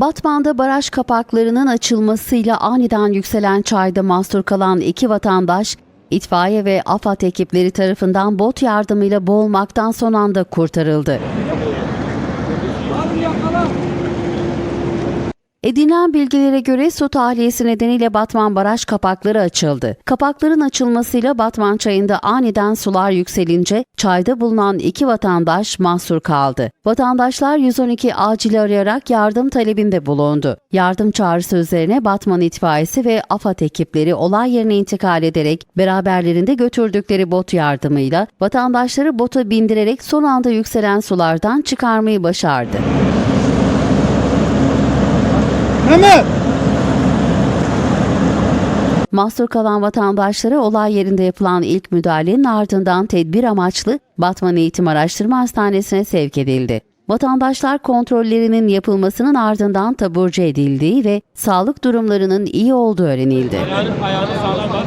Batman'da baraj kapaklarının açılmasıyla aniden yükselen çayda mahsur kalan iki vatandaş, itfaiye ve AFAD ekipleri tarafından bot yardımıyla boğulmaktan son anda kurtarıldı. Edinilen bilgilere göre su tahliyesi nedeniyle Batman baraj kapakları açıldı. Kapakların açılmasıyla Batman çayında aniden sular yükselince çayda bulunan iki vatandaş mahsur kaldı. Vatandaşlar 112 acil arayarak yardım talebinde bulundu. Yardım çağrısı üzerine Batman itfaiyesi ve AFAD ekipleri olay yerine intikal ederek beraberlerinde götürdükleri bot yardımıyla vatandaşları bota bindirerek son anda yükselen sulardan çıkarmayı başardı. Mehmet! Mahsur kalan vatandaşlara olay yerinde yapılan ilk müdahalenin ardından tedbir amaçlı Batman Eğitim Araştırma Hastanesi'ne sevk edildi. Vatandaşlar kontrollerinin yapılmasının ardından taburcu edildiği ve sağlık durumlarının iyi olduğu öğrenildi. Ayağını sağlam bas.